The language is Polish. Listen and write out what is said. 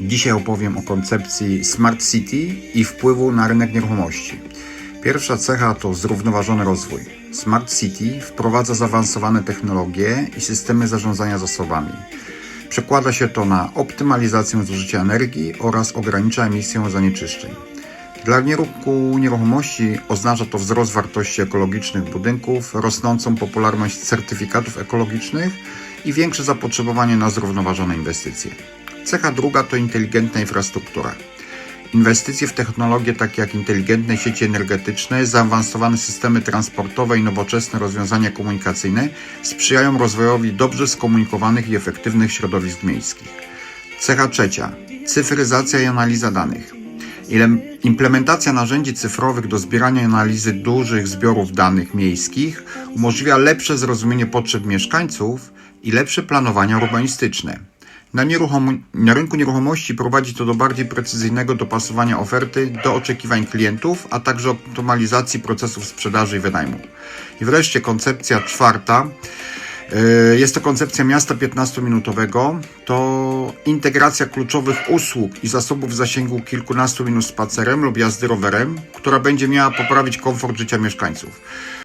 Dzisiaj opowiem o koncepcji Smart City i wpływu na rynek nieruchomości. Pierwsza cecha to zrównoważony rozwój. Smart City wprowadza zaawansowane technologie i systemy zarządzania zasobami. Przekłada się to na optymalizację zużycia energii oraz ogranicza emisję zanieczyszczeń. Dla rynku nieruchomości oznacza to wzrost wartości ekologicznych budynków, rosnącą popularność certyfikatów ekologicznych i większe zapotrzebowanie na zrównoważone inwestycje. Cecha druga to inteligentna infrastruktura. Inwestycje w technologie takie jak inteligentne sieci energetyczne, zaawansowane systemy transportowe i nowoczesne rozwiązania komunikacyjne sprzyjają rozwojowi dobrze skomunikowanych i efektywnych środowisk miejskich. Cecha trzecia cyfryzacja i analiza danych. Implementacja narzędzi cyfrowych do zbierania i analizy dużych zbiorów danych miejskich umożliwia lepsze zrozumienie potrzeb mieszkańców i lepsze planowania urbanistyczne. Na, na rynku nieruchomości prowadzi to do bardziej precyzyjnego dopasowania oferty do oczekiwań klientów, a także optymalizacji procesów sprzedaży i wynajmu. I wreszcie koncepcja czwarta. Yy, Jest to koncepcja miasta 15-minutowego. To integracja kluczowych usług i zasobów w zasięgu kilkunastu minut spacerem lub jazdy rowerem, która będzie miała poprawić komfort życia mieszkańców.